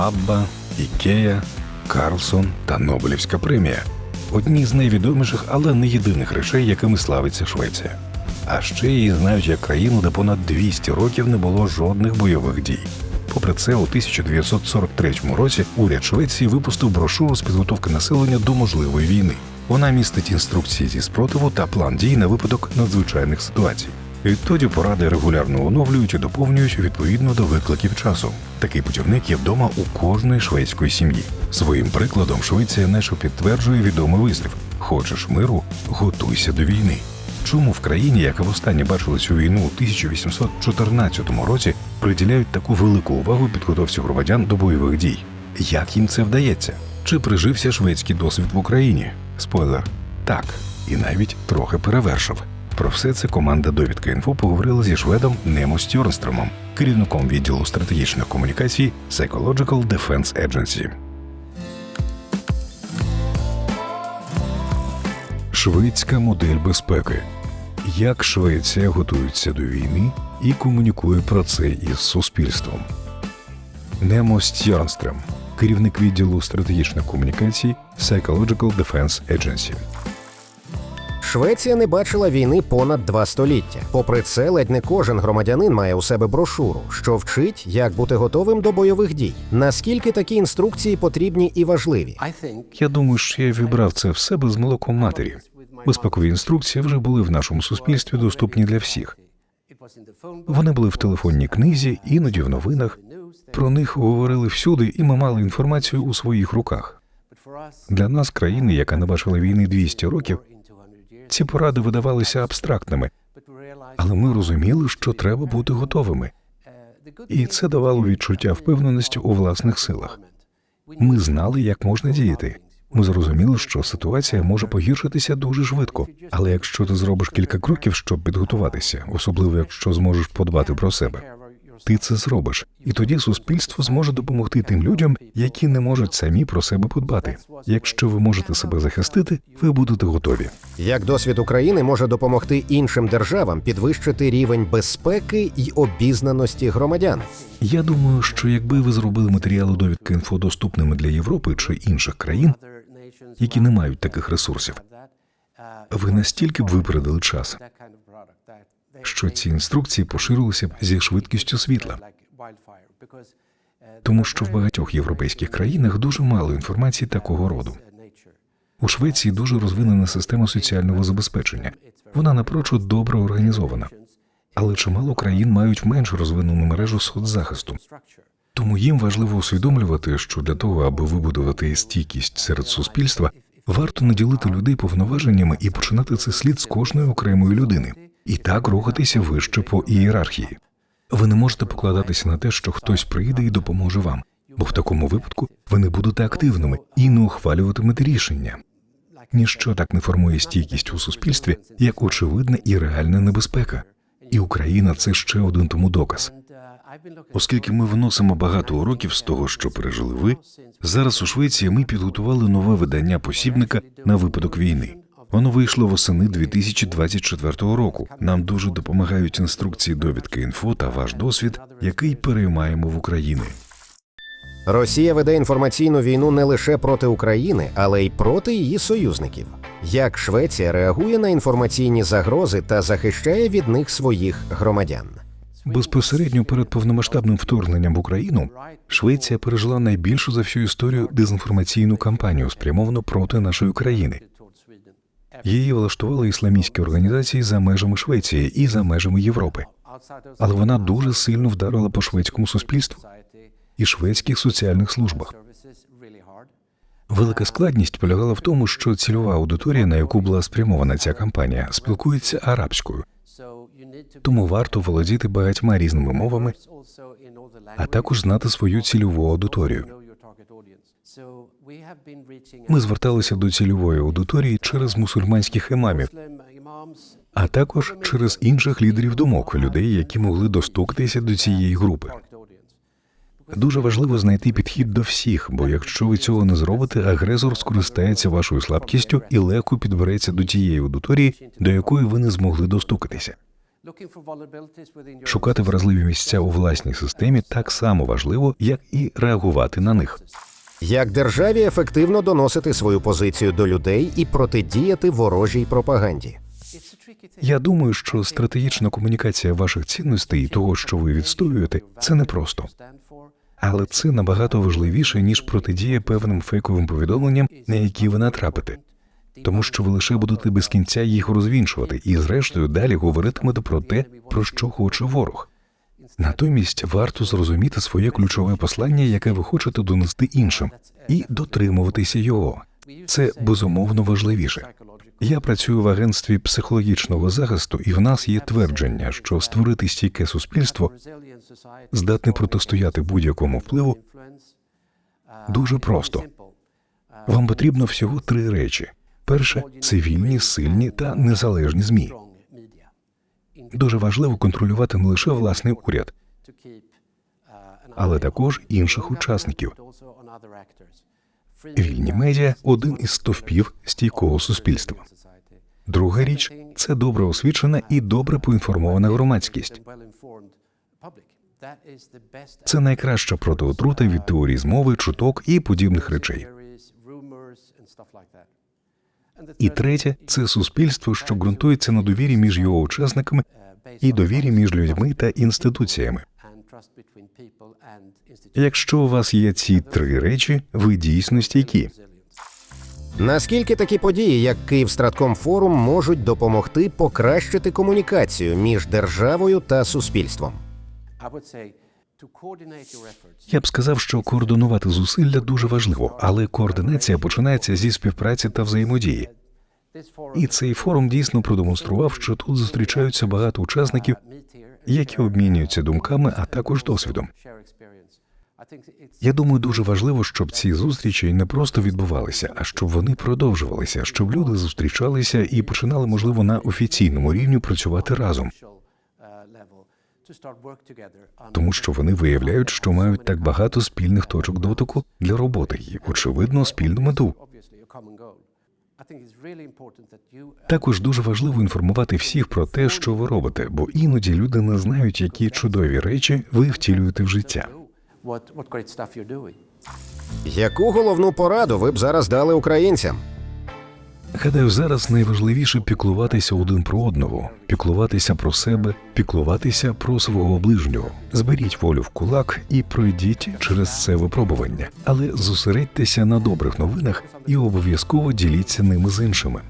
Абба, Ікея, Карлсон та Нобелівська премія одні з найвідоміших, але не єдиних речей, якими славиться Швеція. А ще її знають як країну, де понад 200 років не було жодних бойових дій. Попри це, у 1943 році уряд Швеції випустив брошуру з підготовки населення до можливої війни. Вона містить інструкції зі спротиву та план дій на випадок надзвичайних ситуацій. Відтоді поради регулярно оновлюють і доповнюють відповідно до викликів часу. Такий путівник є вдома у кожної шведської сім'ї. Своїм прикладом Швеція нечо підтверджує відомий вислів: хочеш миру, готуйся до війни. Чому в країні, яка востаннє бачила цю війну у 1814 році, приділяють таку велику увагу підготовці громадян до бойових дій? Як їм це вдається? Чи прижився шведський досвід в Україні? Спойлер так, і навіть трохи перевершив. Про все це команда довідка інфо поговорила зі шведом Немо Стьорнстромом, керівником відділу стратегічних комунікацій Psychological Defense Agency. Шведська модель безпеки. Як Швеція готується до війни і комунікує про це із суспільством. Немо Стьорнстрем, керівник відділу стратегічних комунікацій Psychological Defense Agency. Швеція не бачила війни понад два століття. Попри це, ледь не кожен громадянин має у себе брошуру, що вчить, як бути готовим до бойових дій. Наскільки такі інструкції потрібні і важливі? Я думаю, що я вібрав це в себе з молоком матері. Безпекові інструкції вже були в нашому суспільстві доступні для всіх. Вони були в телефонній книзі, іноді в новинах. Про них говорили всюди, і ми мали інформацію у своїх руках. Для нас, країни, яка не бачила війни 200 років, ці поради видавалися абстрактними, але ми розуміли, що треба бути готовими, і це давало відчуття впевненості у власних силах. Ми знали, як можна діяти. Ми зрозуміли, що ситуація може погіршитися дуже швидко. Але якщо ти зробиш кілька кроків, щоб підготуватися, особливо якщо зможеш подбати про себе, ти це зробиш, і тоді суспільство зможе допомогти тим людям, які не можуть самі про себе подбати. Якщо ви можете себе захистити, ви будете готові. Як досвід України може допомогти іншим державам підвищити рівень безпеки й обізнаності громадян? Я думаю, що якби ви зробили матеріали довідки інфо доступними для Європи чи інших країн, які не мають таких ресурсів, ви настільки б випередили час, що ці інструкції поширилися б зі швидкістю світла, тому що в багатьох європейських країнах дуже мало інформації такого роду. У Швеції дуже розвинена система соціального забезпечення. Вона напрочуд добре організована, але чимало країн мають менш розвинену мережу соцзахисту. Тому їм важливо усвідомлювати, що для того, аби вибудувати стійкість серед суспільства, варто наділити людей повноваженнями і починати це слід з кожної окремої людини, і так рухатися вище по ієрархії. Ви не можете покладатися на те, що хтось прийде і допоможе вам, бо в такому випадку ви не будете активними і не ухвалюватимете рішення. Ніщо так не формує стійкість у суспільстві, як очевидна і реальна небезпека. І Україна це ще один тому доказ. Оскільки ми виносимо багато уроків з того, що пережили ви, зараз у Швеції ми підготували нове видання посібника на випадок війни. Воно вийшло восени 2024 року. Нам дуже допомагають інструкції довідки інфо та ваш досвід, який переймаємо в Україні. Росія веде інформаційну війну не лише проти України, але й проти її союзників. Як Швеція реагує на інформаційні загрози та захищає від них своїх громадян? Безпосередньо перед повномасштабним вторгненням в Україну Швеція пережила найбільшу за всю історію дезінформаційну кампанію, спрямовану проти нашої країни. Її влаштували ісламістські організації за межами Швеції і за межами Європи. Але вона дуже сильно вдарила по шведському суспільству і шведських соціальних службах. Велика складність полягала в тому, що цільова аудиторія, на яку була спрямована ця кампанія, спілкується арабською, тому варто володіти багатьма різними мовами, а також знати свою цільову аудиторію. Ми зверталися до цільової аудиторії через мусульманських імамів, а також через інших лідерів думок, людей, які могли достукатися до цієї групи. Дуже важливо знайти підхід до всіх, бо якщо ви цього не зробите, агресор скористається вашою слабкістю і легко підбереться до тієї аудиторії, до якої ви не змогли достукатися. Шукати вразливі місця у власній системі так само важливо, як і реагувати на них. Як державі ефективно доносити свою позицію до людей і протидіяти ворожій пропаганді? Я думаю, що стратегічна комунікація ваших цінностей і того, що ви відстоюєте, це непросто. Але це набагато важливіше, ніж протидія певним фейковим повідомленням, на які ви натрапите, тому що ви лише будете без кінця їх розвінчувати і, зрештою, далі говоритимете про те, про що хоче ворог. Натомість варто зрозуміти своє ключове послання, яке ви хочете донести іншим, і дотримуватися його. Це безумовно важливіше. Я працюю в агентстві психологічного захисту, і в нас є твердження, що створити стійке суспільство здатне протистояти будь-якому впливу дуже просто. Вам потрібно всього три речі: перше це вільні, сильні та незалежні змі. Дуже важливо контролювати не лише власний уряд, але також інших учасників. Вільні медіа один із стовпів стійкого суспільства. Друга річ це добре освічена і добре поінформована громадськість. Це найкраща протиотрута від теорії змови, чуток і подібних речей. І третє це суспільство, що ґрунтується на довірі між його учасниками і довірі між людьми та інституціями. Якщо у вас є ці три речі, ви дійсно стійкі. Наскільки такі події, як Київстратком форум, можуть допомогти покращити комунікацію між державою та суспільством? Я б сказав, що координувати зусилля дуже важливо, але координація починається зі співпраці та взаємодії. І цей форум дійсно продемонстрував, що тут зустрічаються багато учасників, які обмінюються думками, а також досвідом. Я думаю, дуже важливо, щоб ці зустрічі не просто відбувалися, а щоб вони продовжувалися, щоб люди зустрічалися і починали, можливо, на офіційному рівні працювати разом, тому що вони виявляють, що мають так багато спільних точок дотику для роботи і, очевидно, спільну мету. Також дуже важливо інформувати всіх про те, що ви робите, бо іноді люди не знають, які чудові речі ви втілюєте в життя. Яку головну пораду ви б зараз дали українцям? Гадаю, зараз найважливіше піклуватися один про одного, піклуватися про себе, піклуватися про свого ближнього. Зберіть волю в кулак і пройдіть через це випробування, але зосередьтеся на добрих новинах і обов'язково діліться ними з іншими.